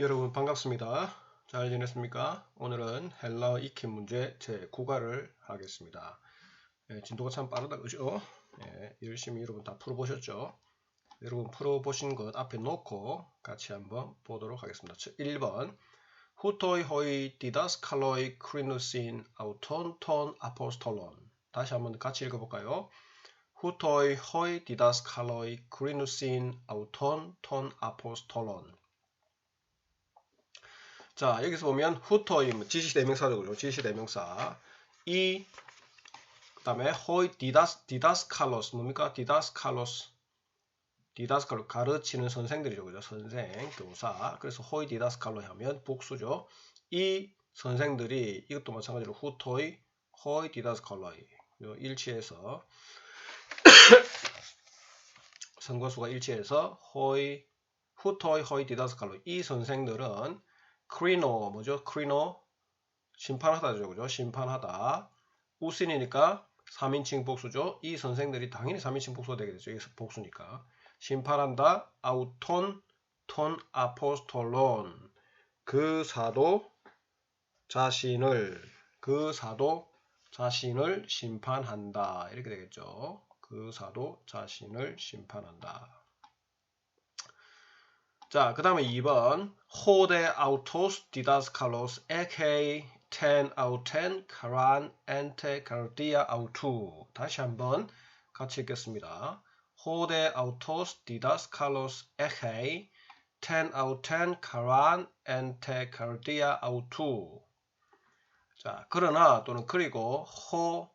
여러분 반갑습니다. 잘 지냈습니까? 오늘은 헬라어 익히 문제 제9과를 하겠습니다. 예, 진도가 참 빠르다 그죠? 예, 열심히 여러분 다 풀어보셨죠? 여러분 풀어보신 것 앞에 놓고 같이 한번 보도록 하겠습니다. 1번 후토이 호이 디다스 칼로이 크리누신 아우톤 톤 아포스톨론 다시 한번 같이 읽어볼까요? 후토이 호이 디다스 칼로이 크리누신 아우톤 톤 아포스톨론 자 여기서 보면 후토임 지시 대명사죠 그죠 지시 대명사. 이 그다음에 호이 디다스 디다스 칼로스. 뭡니까? 디다스 칼로스. 디다스 칼로 가르치는 선생들이죠. 그죠? 선생 교사. 그래서 호이 디다스 칼로 하면 복수죠. 이 선생들이 이것도 마찬가지로 후토이 호이 디다스 칼로이 일치해서 선거수가 일치해서 호이 후토이 호이 디다스 칼로 이 선생들은 크리노 뭐죠? 크리노 심판하다죠. 그죠? 심판하다. 우신이니까 3인칭 복수죠. 이 선생들이 당연히 3인칭 복수가 되겠죠. 여기서 복수니까. 심판한다. 아우톤 톤 아포스톨론 그 사도 자신을 그 사도 자신을 심판한다. 이렇게 되겠죠. 그 사도 자신을 심판한다. 자, 그 다음에 2번. 호데 아우토스 디다스칼로스 에케이 텐 아우텐 카란 엔테 카르디아 아우투 다시 한번 같이 읽겠습니다. 호데 아우토스 디다스칼로스 에케이 텐 아우텐 카란 엔테 카르디아 아우투 자, 그러나 또는 그리고 호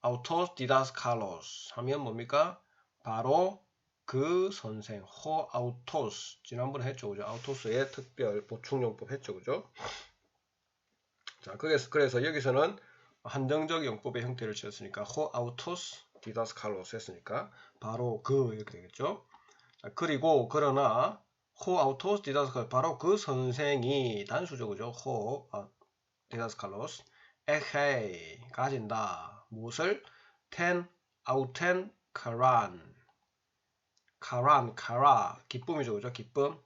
아우토스 디다스칼로스 하면 뭡니까? 바로 그 선생 호 아우토스. 지난번에 했죠 그죠? 아우토스의 특별 보충용법 했죠 그죠? 자 그래서 그래서 여기서는 한정적 용법의 형태를 취했으니까 호 아우토스 디다스 칼로스 했으니까 바로 그 이렇게 되겠죠? 자, 그리고 그러나 호 아우토스 디다스 칼로스 바로 그 선생이 단수죠 그죠? 호 아, 디다스 칼로스. 에헤이 가진다. 무엇을? 텐 아우텐 카란 카란, 카라, 기쁨이죠. 그죠? 기쁨.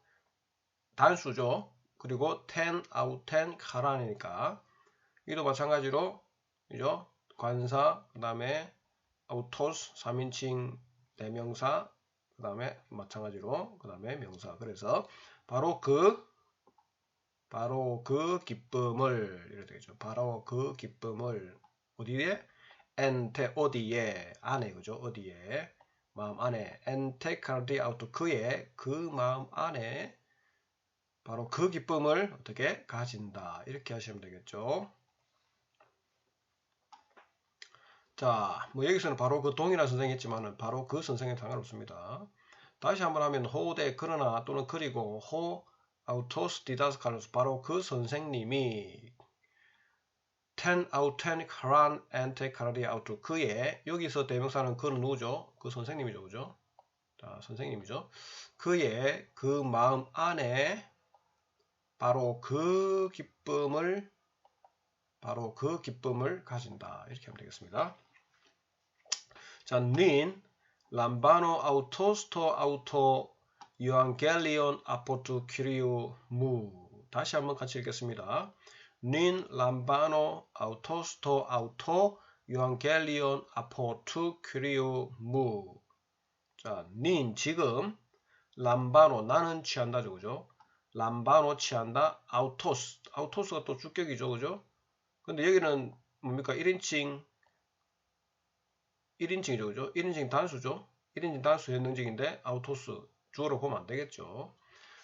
단수죠. 그리고 out ten 카란이니까 이도 마찬가지로 그죠? 관사, 그 다음에 아우토스, 3인칭 대명사, 그 다음에 마찬가지로 그 다음에 명사. 그래서 바로 그 바로 그 기쁨을 이렇게 되겠죠. 바로 그 기쁨을 어디에? 엔테 어디에 안에 그죠? 어디에 마음 안에 out 그의 그 마음 안에 바로 그 기쁨을 어떻게 가진다 이렇게 하시면 되겠죠. 자, 뭐 여기서는 바로 그 동일한 선생이 했지만은 바로 그 선생에 상관없습니다. 다시 한번 하면 호대 그러나 또는 그리고 호 아우토스 디다스 칼로스 바로 그 선생님이 10 out 10 카란 엔테 카라리 아우트 그의 여기서 대명사는 그는 누구죠? 그 선생님이죠. 그죠? 자, 선생님이죠. 그의 그 마음 안에 바로 그 기쁨을 바로 그 기쁨을 가진다. 이렇게 하면 되겠습니다. 자, 닌 람바노 아우토스토 아우토 유앙겔리온 아포트 퀴리오 무 다시 한번 같이 읽겠습니다. 닌 람바노 아우토스토 아우토 유앙겔리온 아포투 큐리오 무. 자, 닌 지금 람바노 나는 취한다죠. 그죠? 람바노 취한다. 아우토스. 아우토스가 또 주격이죠. 그죠? 근데 여기는 뭡니까? 1인칭 1인칭이죠. 그죠? 1인칭 단수죠. 1인칭 단수 현능직인데 아우토스 주어로 보면 안 되겠죠.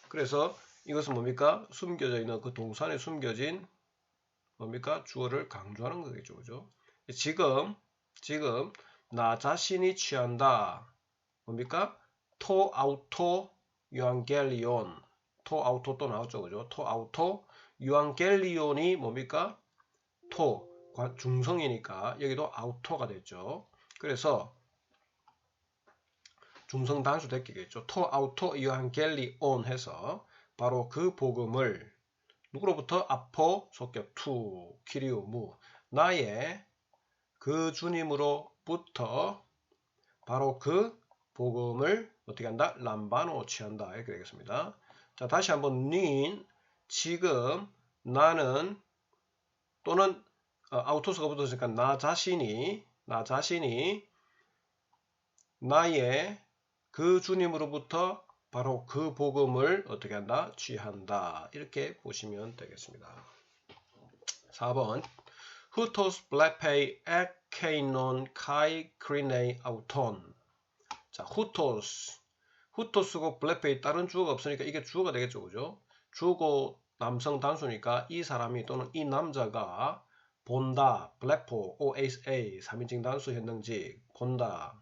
그래서 이것은 뭡니까? 숨겨져 있는 그 동산에 숨겨진 뭡니까? 주어를 강조하는 거겠죠. 그죠? 지금, 지금, 나 자신이 취한다. 뭡니까? 토, 아우토, 유앙겔리온. 토, 아우토 또 나왔죠. 그죠? 토, 아우토, 유앙겔리온이 뭡니까? 토, 중성이니까 여기도 아우토가 됐죠. 그래서 중성 단수 됐겠죠. 토, 아우토, 유앙겔리온 해서 바로 그 복음을 누구로부터 아포 속격 투 키리우 무 나의 그 주님으로부터 바로 그 복음을 어떻게 한다? 람바노 취한다 이렇게 되겠습니다. 자 다시 한번 닌 지금 나는 또는 어, 아우토스가 붙었으니까 나 자신이 나 자신이 나의 그 주님으로부터 바로 그 복음을 어떻게 한다? 취한다. 이렇게 보시면 되겠습니다. 4번 후토스 블랙페이 에케이논 카이 크리네이 아우톤 자 후토스 후토스고 블랙페이 다른 주어가 없으니까 이게 주어가 되겠죠 그죠 주어고 남성 단수니까 이 사람이 또는 이 남자가 본다 블랙포 OSA 3인칭 단수 현능직 본다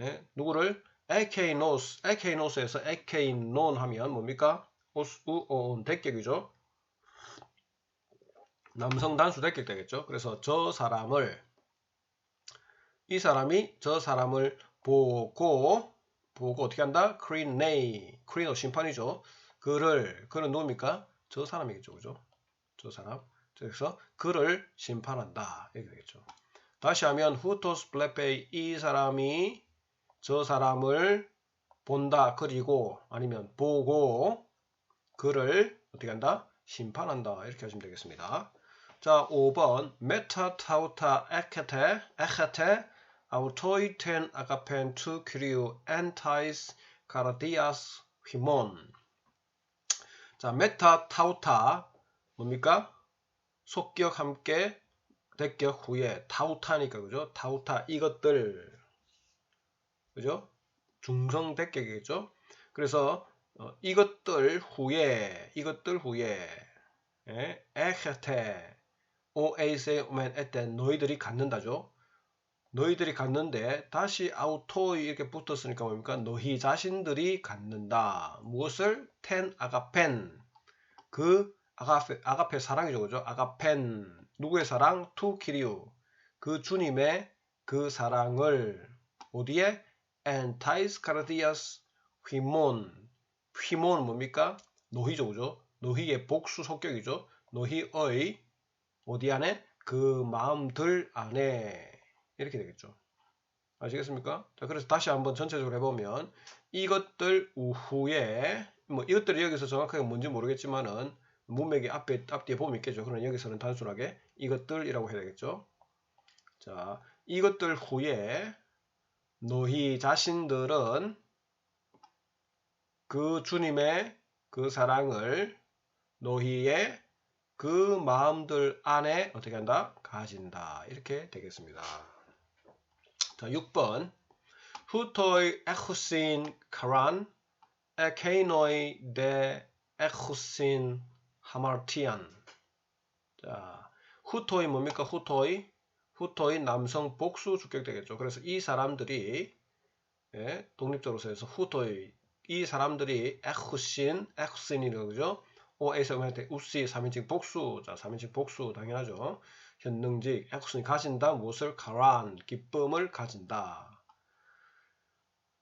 예? 누구를 에케이노스 에케이노스에서 에케이논 하면 뭡니까 오스 우 온 대격이죠 남성 단수 대격 되겠죠 그래서 저 사람을 이 사람이 저 사람을 보고 보고 어떻게 한다? 크리네이 크리노 심판이죠. 그를 그는 누굽니까? 저 사람이겠죠, 그죠? 저 사람. 그래서 그를 심판한다 이렇게 되겠죠. 다시 하면 후토스 블랙베이 이 사람이 저 사람을 본다 그리고 아니면 보고 그를 어떻게 한다? 심판한다 이렇게 하시면 되겠습니다. 자 5번 메타 타우타 에케테 에케테 autoiten agapen tu kyriou entais karadias himon. 자, 메타 타우타 뭡니까? 속격 함께 대격 후에 타우타니까 그죠? 타우타 이것들 그죠? 중성 대격이겠죠? 그래서 어, 이것들 후에 이것들 후에 에, 에헤테 오에이세 오멘 에테 너희들이 갖는다죠? 너희들이 갖는데 다시 아우토 이렇게 붙었으니까 뭡니까? 너희 자신들이 갖는다. 무엇을? 텐 아가펜. 그 아가페, 아가페 사랑이죠. 그죠? 아가펜. 누구의 사랑? 투 키리우. 그 주님의 그 사랑을 어디에? 엔타이스 카르디아스 휘몬. 휘몬 뭡니까? 노희죠. 그죠? 노희의 복수 속격이죠. 노희의 어디 안에? 그 마음들 안에 이렇게 되겠죠. 아시겠습니까? 자, 그래서 다시 한번 전체적으로 해보면 이것들 우후에 뭐 이것들이 여기서 정확하게 뭔지 모르겠지만은 문맥이 앞에 앞뒤에 보면 있겠죠. 그러나 여기서는 단순하게 이것들이라고 해야 되겠죠. 자, 이것들 후에 너희 자신들은 그 주님의 그 사랑을 너희의 그 마음들 안에 어떻게 한다? 가진다. 이렇게 되겠습니다. 자, 6번. 후토이 에후신 카란 에케이노이 데 에후신 하마티안. 자, 후토이 뭡니까? 후토이 후토이 남성 복수 주격 되겠죠. 그래서 이 사람들이 예, 독립적으로 해서 후토이 이 사람들이 에후신 에후신이라고 그죠? 오에서 할때 우시 3인칭 복수 자 3인칭 복수 당연하죠. 현능직 액션이 가진다 무엇을 가란 기쁨을 가진다.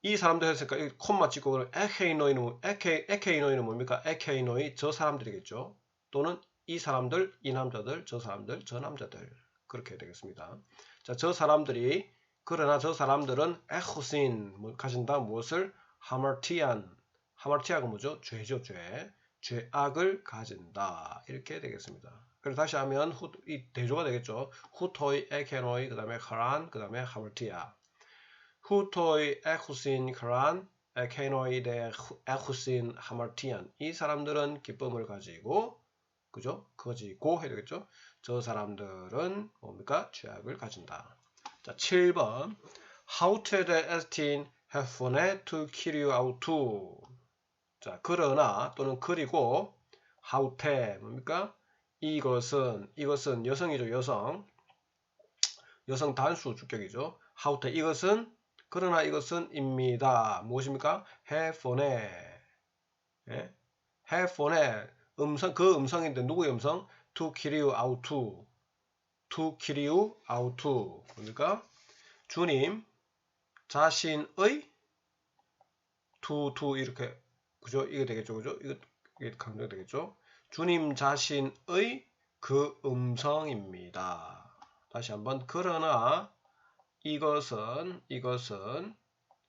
이 사람들 했으니까 이 콤마 찍고 에케이노이는 에케 에케이노이는 뭡니까? 에케이노이 저 사람들이겠죠. 또는 이 사람들, 이 남자들, 저 사람들, 저 남자들 그렇게 되겠습니다. 자, 저 사람들이 그러나 저 사람들은 에후신 뭐, 가진다 무엇을 하마티안 하마티아가 뭐죠? 죄죠, 죄. 죄악을 가진다 이렇게 되겠습니다. 그래서 다시 하면 후, 이 대조가 되겠죠. 후토이 에케노이 그 다음에 카란 그 다음에 하물티아 후토이 에쿠신 카란 에케노이 데 에쿠신 하멀티안 이 사람들은 기쁨을 가지고 그죠? 가지고 해야 되겠죠? 저 사람들은 뭡니까? 죄악을 가진다. 자, 7번. How to the estin have fun to kill you out to. 자, 그러나 또는 그리고 how to 뭡니까? 이것은 이것은 여성이죠 여성. 여성 단수 주격이죠. 하우테 이것은 그러나 이것은 입니다. 무엇입니까? 해폰에. 예? 해폰에. 음성 그 음성인데 누구의 음성 to to kill you out to 뭡니까 주님 자신의 to to 이렇게 그죠 이게 되겠죠 그죠 이거 이게 강조되겠죠 주님 자신의 그 음성입니다. 다시 한번 그러나 이것은 이것은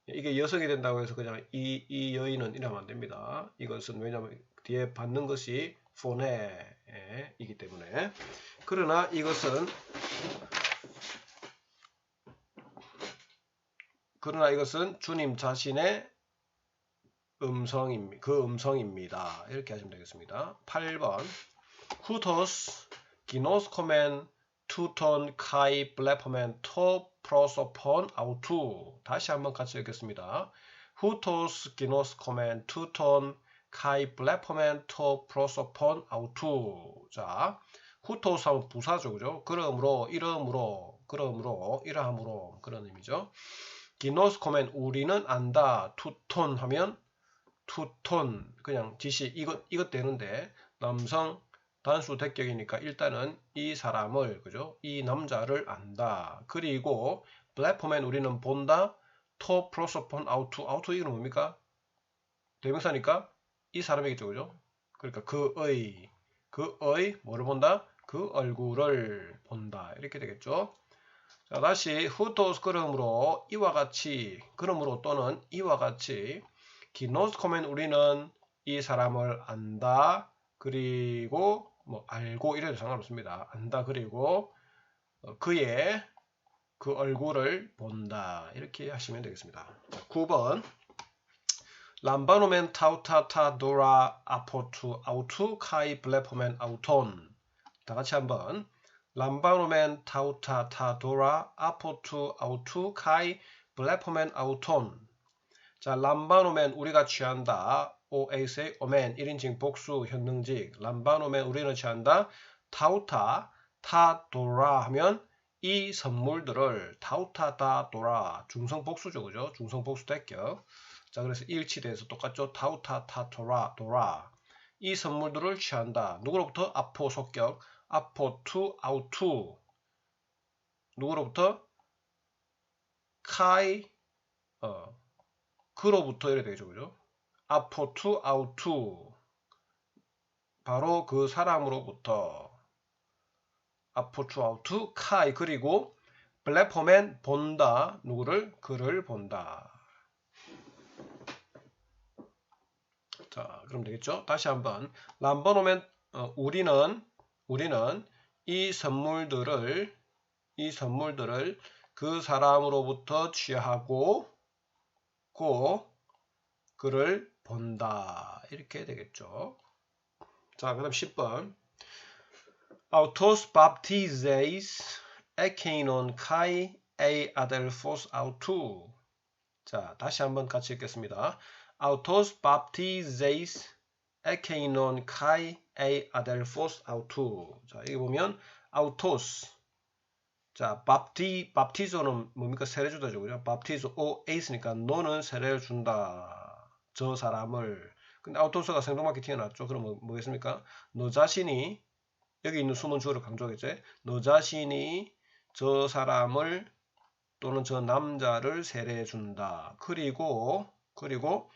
이게 여성이 된다고 해서 그냥 이, 이 여인은 이러면 안 됩니다. 이것은 왜냐하면 뒤에 받는 것이 포네이기 때문에 그러나 이것은 그러나 이것은 주님 자신의 음성입니다. 그 음성입니다. 이렇게 하시면 되겠습니다. 8번 후토스 기노스 코멘 투톤 카이 블레퍼멘 토 프로소폰 아우투 다시 한번 같이 읽겠습니다. 후토스 기노스 코멘 투톤 카이 블레퍼멘 토 프로소폰 아우투 자 하면 부사죠 그죠? 그러므로 이름으로 그러므로 이러함으로 그런 의미죠. 기노스 코멘 우리는 안다 투톤 하면 투톤 그냥 지시 이것 이것 되는데 남성 단수 대격이니까 일단은 이 사람을 그죠? 이 남자를 안다. 그리고 플랫폼엔 우리는 본다. 토 프로소폰 아우투 아우투 이건 뭡니까? 대명사니까 이 사람이겠죠, 그죠? 그러니까 그의 그의 뭐를 본다? 그 얼굴을 본다. 이렇게 되겠죠. 자, 다시 후토스 그러므로 이와 같이 그러므로 또는 이와 같이 기노스 코멘 우리는 이 사람을 안다. 그리고 뭐 알고 이래도 상관없습니다. 안다 그리고 어, 그의 그 얼굴을 본다. 이렇게 하시면 되겠습니다. 9번 람바노멘 타우타타 도라 아포투 아우투 카이 블레포멘 아우톤. 다 같이 한번. 람바노멘 타우타타 도라 아포투 아우투 카이 블레포멘 아우톤. 자 람바노멘 우리가 취한다. OAC 오멘 1인칭 복수 현능직. 람바노멘 우리는 취한다. 타우타 타도라 하면 이 선물들을 타우타 타도라 중성 복수죠 그죠? 중성 복수 대격 자 그래서 일치돼서 똑같죠. 타우타 타토라 도라. 이 선물들을 취한다. 누구로부터? 아포 속격 아포 투 아우투. 누구로부터? 카이 어 그로부터 이래 되죠 그죠? 아포투 아우투. 바로 그 사람으로부터. 아포투 아우투 카이. 그리고 블랙포맨 본다. 누구를? 그를 본다 자 그럼 되겠죠 다시 한번 람버노맨 어, 우리는 우리는 이 선물들을 이 선물들을 그 사람으로부터 취하고 고 그를 본다. 이렇게 되겠죠. 자, 그 다음 10번. Autos baptizeis ekenon kai e adelphos autu. 자, 다시 한번 같이 읽겠습니다. Autos baptizeis ekenon kai e adelphos autu. 자, 여기 보면 autos 자, 밥티, 밥티조는 뭡니까? 세례 주다죠. 그죠? 밥티조, 오, 에이스니까 너는 세례를 준다. 저 사람을 근데 아우토스가 생뚱맞게 튀어나왔죠. 그럼 뭐, 뭐겠습니까? 너 자신이 여기 있는 숨은 주어를 강조하겠죠. 너 자신이 저 사람을 또는 저 남자를 세례해 준다. 그리고 그리고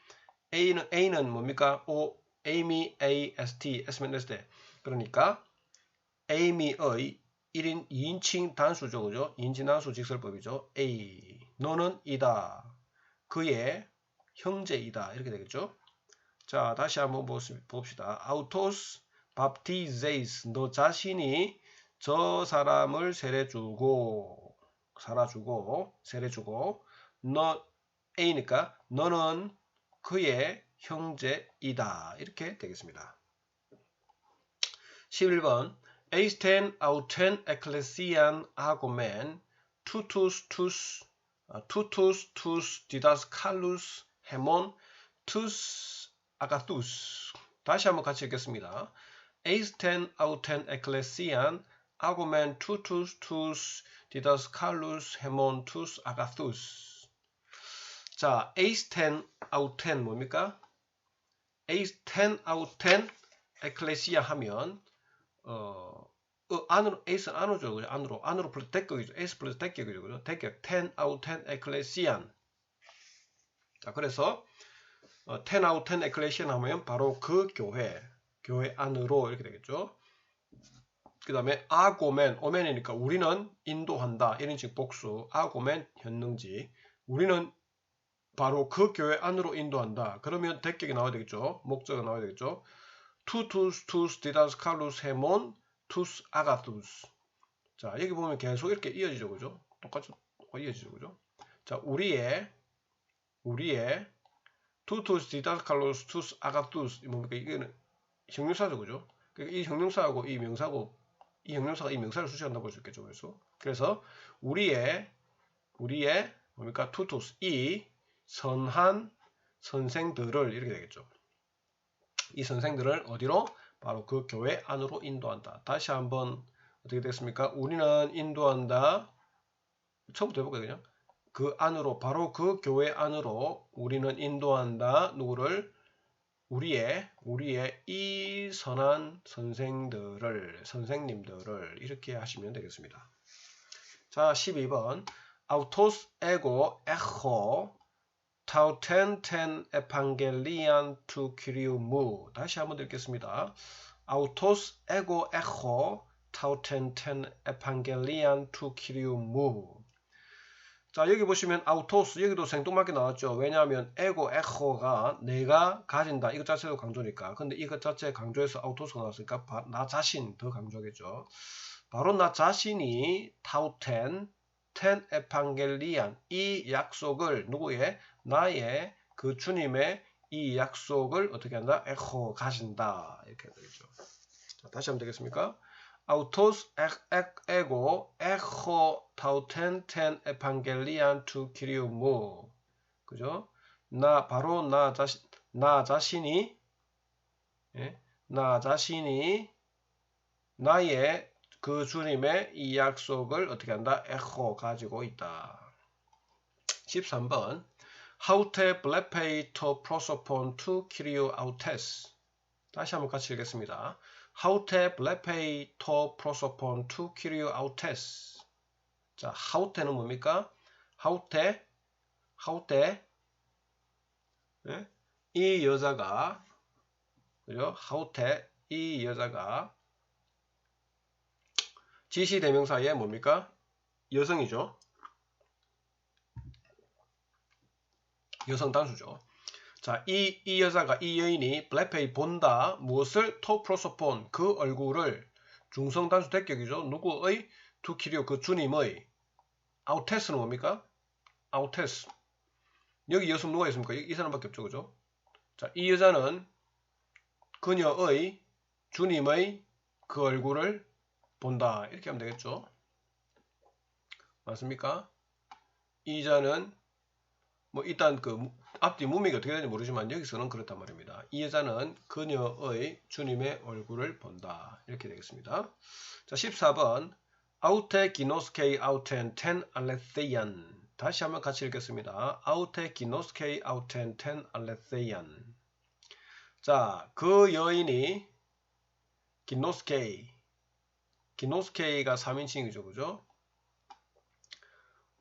A는 A는 뭡니까? O 에이미 A S T S면 됐을 때 그러니까 에이미의 1인 2인칭 단수죠. 그죠? 2인칭 단수 직설법이죠. A 너는 이다. 그의 형제이다. 이렇게 되겠죠. 자, 다시 한번 봅시다. 아우토스 밥티제이스 너 자신이 저 사람을 세례 주고 살아 주고 세례 주고 너 A니까 너는 그의 형제이다. 이렇게 되겠습니다. 11번 에이스텐 아우텐 에클레시안 아고멘 투투스 투스 투투스 투스 디다스 칼루스 헤몬 투스 아가투스 다시 한번 같이 읽겠습니다. 에이스텐 아우텐 에클레시안 아고멘 투투스 투스 디다스 칼루스 헤몬 투스 아가투스 자 에이스텐 아우텐 뭡니까? 에이스텐 아우텐 에클레시아 하면 어, 어 안으로 에이스는 안으로죠 그죠? 안으로 안으로 플러스 대격이죠 에이스 플러스 대격이죠 그죠? 대격 10 아웃 10 에클레시안 자, 그래서 어, 10 out 10 에클레시안 하면 바로 그 교회, 교회 안으로 이렇게 되겠죠. 그 다음에 아고멘, 오멘이니까 우리는 인도한다. 1인칭 복수, 아고멘 현능지. 우리는 바로 그 교회 안으로 인도한다. 그러면 대격이 나와야 되겠죠. 목적이 나와야 되겠죠. tutus tus didascalus hemon tus agathus. 자, 여기 보면 계속 이렇게 이어지죠. 그죠? 똑같이 이어지죠. 그죠? 자, 우리의 우리의 tutus didascalus tus agathus 뭡니까? 이거는 형용사죠. 그죠? 그러니까 이 형용사하고 이 명사고 이 형용사가 이 명사를 수식한다고 볼 수 있겠죠. 그래서 그래서 우리의 우리의 뭡니까? tutus 이 선한 선생들을 이렇게 되겠죠. 이 선생들을 어디로? 바로 그 교회 안으로 인도한다. 다시 한번 어떻게 됐습니까? 우리는 인도한다. 처음부터 해볼까요? 그냥 그 안으로 바로 그 교회 안으로 우리는 인도한다. 누구를? 우리의 우리의 이 선한 선생들을 선생님들을 이렇게 하시면 되겠습니다. 자, 12번 autos ego echo tauten ten evangelian to kyriumu 다시 한번 읽겠습니다. autos ego echo tauten ten evangelian to kyriumu 자 여기 보시면 아우토스 여기도 생뚱맞게 나왔죠. 왜냐하면 에고 에코가 내가 가진다 이것 자체도 강조니까. 근데 이것 자체 강조해서 아우토스가 나왔으니까 나 자신 더 강조하겠죠. 바로 나 자신이 타우텐 텐 에판겔리안 이 약속을 누구의 나의 그 주님의 이 약속을 어떻게 한다? 에코 가진다 이렇게 되겠죠. 자, 다시 하면 되겠습니까? autos ego echo tauten ten evangelian to kyriumu 그죠? 나 바로 나 자신 나 자신이 예? 나 자신이 나의 그 주님의 이 약속을 어떻게 한다? 에코 가지고 있다. 13번 하우테 블레페이토 프로소폰 투 키리오 아우테스 다시 한번 같이 읽겠습니다. 하우테 블레페이 토 프로소폰 투 키리오 아우테스 자 하우테는 뭡니까? 하우테 하우테 네? 이 여자가 그죠? 하우테 이 여자가 지시 대명사에 뭡니까? 여성이죠. 여성 단수죠. 자, 이, 이 여자가, 이 여인이 블랙페이 본다. 무엇을? 토프로소폰. 그 얼굴을 중성 단수 대격이죠. 누구의? 투키리오 그 주님의. 아우테스는 뭡니까? 아우테스. 여기 여성 누가 있습니까? 이, 이 사람밖에 없죠. 그죠? 자, 이 여자는 그녀의 주님의 그 얼굴을 본다. 이렇게 하면 되겠죠. 맞습니까? 이 자는 뭐 일단 그 앞뒤 문맥이 어떻게 되는지 모르지만 여기서는 그렇단 말입니다. 이 여자는 그녀의 주님의 얼굴을 본다. 이렇게 되겠습니다. 자, 14번 아우테 기노스케이 아우텐 텐 알레세이안 다시 한번 같이 읽겠습니다. 아우테 기노스케이 아우텐 텐 알레세이안 자, 그 여인이 기노스케이 기노스케이가 3인칭이죠. 그죠?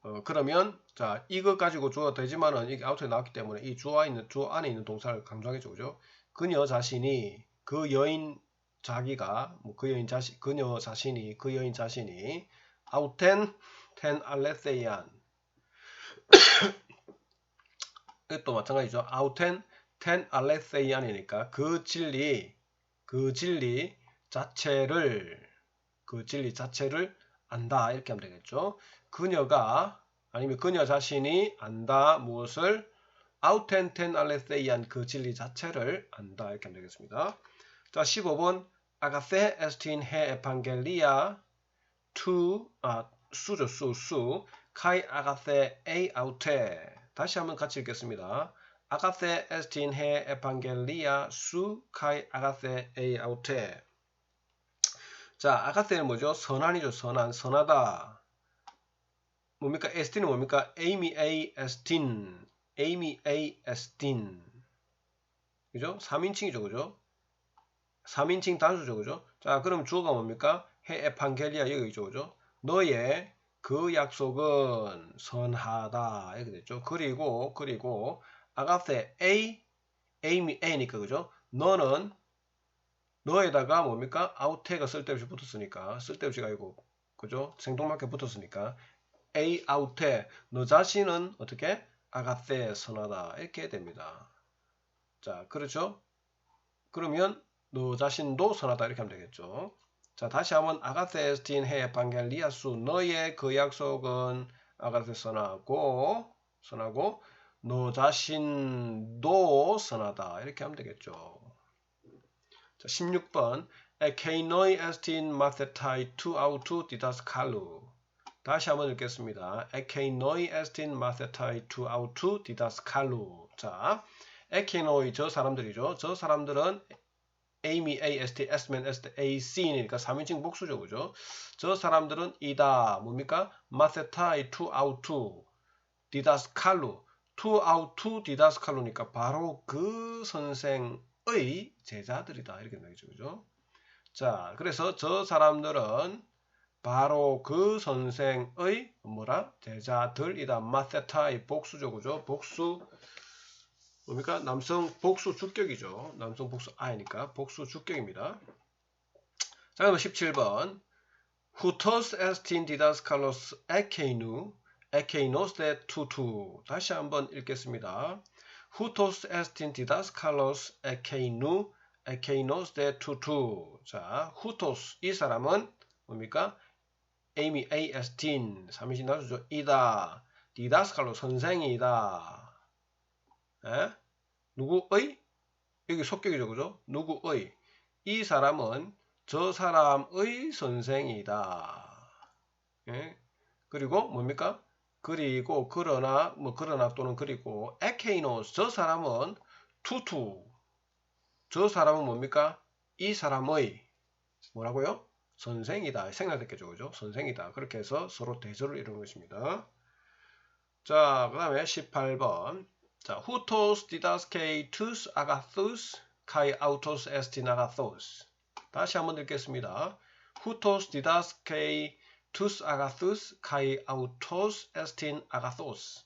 어, 그러면 자 이것 가지고 주어 되지만은 이게 아웃에 나왔기 때문에 이 주어 있는 주어 안에 있는 동사를 강조하겠죠, 그죠? 그녀 자신이 그 여인 자기가 뭐 그 여인 자신 그녀 자신이 그 여인 자신이 아우텐 텐 알레세이안 이것도 마찬가지죠. 아우텐 텐 알레세이안이니까 그 진리 그 진리 자체를 그 진리 자체를 안다 이렇게 하면 되겠죠. 그녀가 아니면 그녀 자신이 안다 무엇을 아우텐텐 알레세이안 그 진리 자체를 안다 이렇게 하면 되겠습니다. 자 15번 아가세 에스틴 헤 에판겔리아 투 아, 수죠 수, 수 카이 아가세 에이 아우테 다시 한번 같이 읽겠습니다. 아가세 에스틴 헤 에판겔리아 수 카이 아가세 에이 아우테 자 아가세는 뭐죠? 선한이죠 선한 선하다 뭡니까? 에스틴은 뭡니까? 에이미 에이 에스틴 에이미 에이 에스틴 그죠? 3인칭이죠 그죠? 3인칭 단수죠 그죠? 자 그럼 주어가 뭡니까? 해 에판겔리아 여기 있죠 그죠? 너의 그 약속은 선하다 이렇게 됐죠 그리고 그리고 아가세 A 에이미 A니까 그죠? 너는 너에다가 뭡니까? 아우테가 쓸데없이 붙었으니까 쓸데없이가 아니고 그죠? 생뚱맞게 붙었으니까 A 아우테 너 자신은 어떻게 아가테 선하다 이렇게 됩니다. 자 그렇죠? 그러면 너 자신도 선하다 이렇게 하면 되겠죠. 자 다시 한번 아가테스틴 해 방겔리아수 너의 그 약속은 아가테 선하고 선하고 너 자신도 선하다 이렇게 하면 되겠죠. 자 16번 에케이노이 에스틴 마테타이 투 아우투 디다스 칼루 다시 한번 읽겠습니다. 에케이노이 에스틴 마테타이 투 아우투 디다스칼루 자 에케이노이 저 사람들이죠. 저 사람들은 에이미 AST, S맨 ST, AC니까 3인칭 복수죠. 그죠? 저 사람들은 이다. 뭡니까? 마세타이 투 아우투 디다스칼루 투 아우투 디다스칼루니까 바로 그 선생의 제자들이다. 이렇게 되겠죠. 그죠? 자, 그래서 저 사람들은 바로 그 선생의 뭐라? 제자들이다. 마세타이 복수죠. 그죠? 복수 뭡니까? 남성 복수 주격이죠. 남성 복수 아이니까 복수 주격입니다. 자, 그럼 17번. Hutos estin didascalos ekeinu, ekeinos de tutu. 다시 한번 읽겠습니다. Hutos estin didascalos ekeinu, ekeinos de tutu. 자, hutos 이 사람은 뭡니까? 에이미 에이에스틴 3인칭 나주죠. 이다. 디다스칼로 선생이다. 에? 누구의? 여기 속격이죠. 그죠? 누구의? 이 사람은 저 사람의 선생이다. 예? 그리고 뭡니까? 그리고 그러나 뭐 그러나 또는 그리고 에케이노스 저 사람은 투투 저 사람은 뭡니까? 이 사람의 뭐라고요? 선생이다. 생각됐겠죠. 그죠? 선생이다. 그렇게 해서 서로 대조를 이루는 것입니다. 자, 그 다음에 18번. 자, hutos didaskei tus agathus kai autos estin agathos. 다시 한번 읽겠습니다. hutos didaskei tus agathus kai autos estin agathos.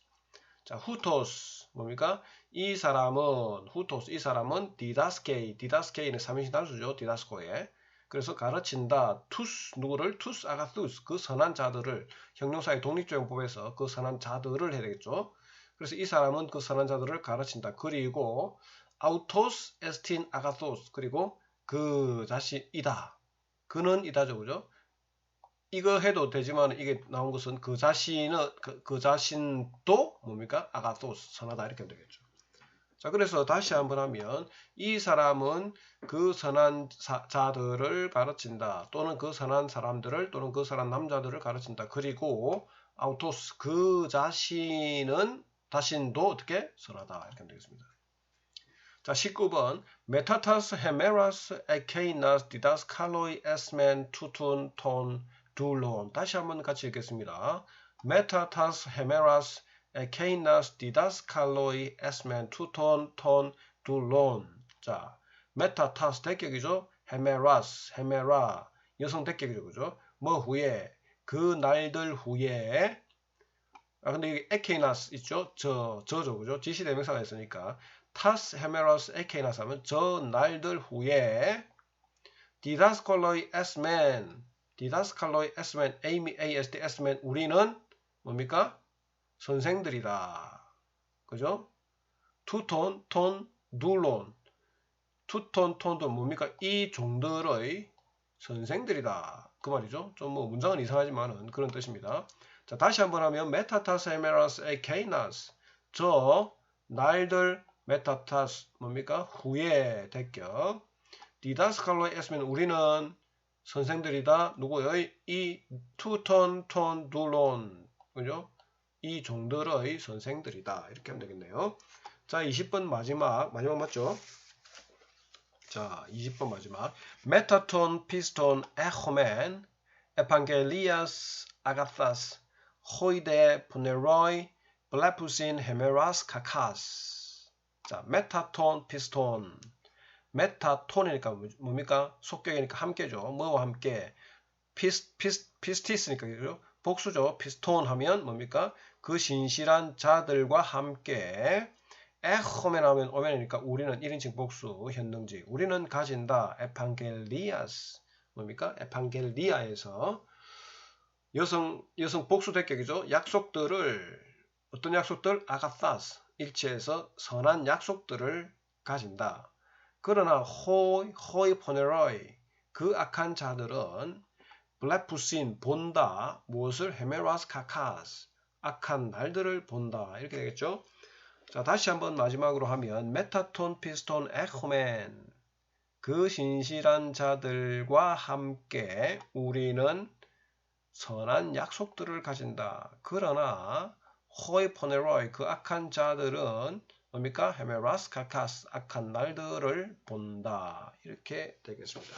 자, hutos 뭡니까? 이 사람은 hutos 이 사람은 didaskei didaskei는 3인칭 단수죠. didasko에. 그래서 가르친다. 투스 누구를 투스 아가투스 그 선한 자들을 형용사의 독립조용법에서 그 선한 자들을 해야 되겠죠. 그래서 이 사람은 그 선한 자들을 가르친다. 그리고 아우토스 에스틴 아가토스 그리고 그 자신이다. 그는 이다죠. 그죠? 이거 해도 되지만 이게 나온 것은 그 자신은 그, 그 자신도 뭡니까? 아가토스 선하다 이렇게 되겠죠. 자, 그래서 다시 한번 하면 이 사람은 그 선한 사, 자들을 가르친다. 또는 그 선한 사람들을 또는 그 선한 남자들을 가르친다. 그리고 아우토스 그 자신은 자신도 어떻게 선하다 이렇게 되겠습니다. 자 19번 메타타스 헤메라스 에케이나스 디다스 칼로이 에스멘 투툰 톤 둘론 다시 한번 같이 읽겠습니다. 메타타스 헤메라스 에 케이나스 디다스칼로이 에스멘 투톤 톤 둘론 자 메타타스 대격이죠. 헤메라스 헤메라 여성 대격이죠. 그죠? 뭐 후에 그 날들 후에 아 근데 여기 에케이나스 있죠? 저 저죠 그죠? 지시 대명사가 있으니까 타스 헤메러스 에케이나스 하면 저 날들 후에 디다스컬러이 에스맨 디다스컬러이 에스맨 에이미 ASD 에스맨 우리는 뭡니까? 선생들이다. 그죠? 투톤, 톤, 둘론 투톤, 톤도 뭡니까? 이 종들의 선생들이다. 그 말이죠. 좀 뭐 문장은 이상하지만은 그런 뜻입니다. 자, 다시 한번 하면 메타타스 에메라스 에케이나스 저 날들 메타타스 뭡니까? 후에 대격 디다스칼로에 에스면 우리는 선생들이다. 누구의? 이 투톤 톤 둘론 그죠? 이 종들의 선생들이다. 이렇게 하면 되겠네요. 자, 20번 마지막. 마지막 맞죠? 자, 20번 마지막. 메타톤 피스톤 에호멘 에판겔리아스 아가타스 호이데 분네로이 블레푸신 헤메라스 카카스. 자 메타톤 피스톤. 메타톤이니까 뭡니까? 속격이니까 함께죠. 뭐와 함께? 피스, 피스, 피스티스니까 그죠? 복수죠. 피스톤 하면 뭡니까 그 신실한 자들과 함께 에호멘 하면 오멘이니까 우리는 1인칭 복수 현능직 우리는 가진다. 에판겔리아스. 뭡니까? 에판겔리아에서 여성 여성 복수 대격이죠. 약속들을 어떤 약속들? 아가타스. 일체에서 선한 약속들을 가진다. 그러나 호이 호이 포네로이 그 악한 자들은 블레푸신 본다. 무엇을? 헤메라스 카카스 악한 날들을 본다 이렇게 되겠죠. 자 다시 한번 마지막으로 하면 메타톤 피스톤 에코맨 그 신실한 자들과 함께 우리는 선한 약속들을 가진다. 그러나 호이 포네로이 그 악한 자들은 뭡니까? 헤메라스 카카스 악한 날들을 본다. 이렇게 되겠습니다.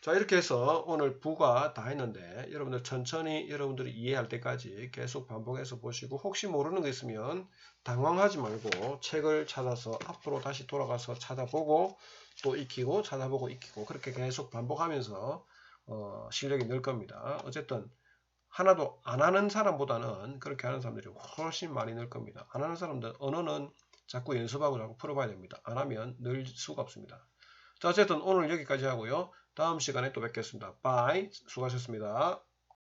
자 이렇게 해서 오늘 부가 다 했는데 여러분들 천천히 여러분들이 이해할 때까지 계속 반복해서 보시고 혹시 모르는 거 있으면 당황하지 말고 책을 찾아서 앞으로 다시 돌아가서 찾아보고 또 익히고 찾아보고 익히고 그렇게 계속 반복하면서 어, 실력이 늘 겁니다. 어쨌든 하나도 안 하는 사람보다는 그렇게 하는 사람들이 훨씬 많이 늘 겁니다. 안 하는 사람들 언어는 자꾸 연습하고 자꾸 풀어봐야 됩니다. 안 하면 늘 수가 없습니다. 자 어쨌든 오늘 여기까지 하고요. 다음 시간에 또 뵙겠습니다. 바이 수고하셨습니다.